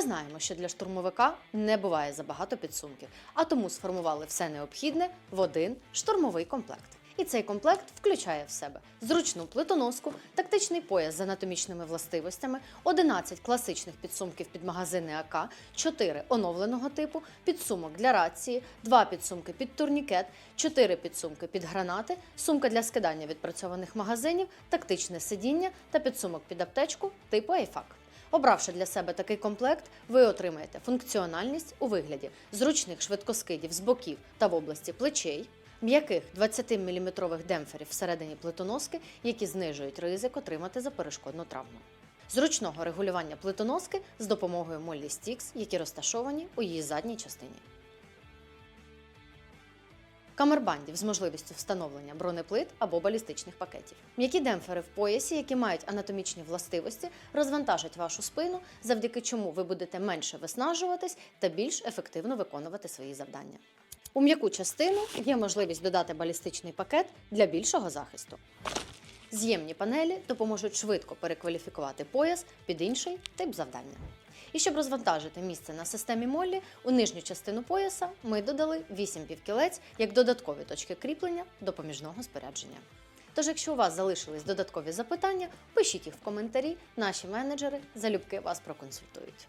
Знаємо, що для штурмовика не буває забагато підсумків, а тому сформували все необхідне в один штурмовий комплект. І цей комплект включає в себе зручну плитоноску, тактичний пояс з анатомічними властивостями, 11 класичних підсумків під магазини АК, 4 оновленого типу, підсумок для рації, 2 підсумки під турнікет, 4 підсумки під гранати, сумка для скидання відпрацьованих магазинів, тактичне сидіння та підсумок під аптечку типу AFAC. Обравши для себе такий комплект, ви отримаєте функціональність у вигляді зручних швидкоскидів з боків та в області плечей, м'яких 20-мм демпферів всередині плитоноски, які знижують ризик отримати заперешкодну травму. Зручного регулювання плитоноски з допомогою Molly Sticks, які розташовані у її задній частині. Камербандів з можливістю встановлення бронеплит або балістичних пакетів. М'які демпфери в поясі, які мають анатомічні властивості, розвантажать вашу спину, завдяки чому ви будете менше виснажуватись та більш ефективно виконувати свої завдання. У м'яку частину є можливість додати балістичний пакет для більшого захисту. З'ємні панелі допоможуть швидко перекваліфікувати пояс під інший тип завдання. І щоб розвантажити місце на системі Моллі, у нижню частину пояса ми додали 8 півкілець як додаткові точки кріплення допоміжного спорядження. Тож, якщо у вас залишились додаткові запитання, пишіть їх в коментарі, наші менеджери залюбки вас проконсультують.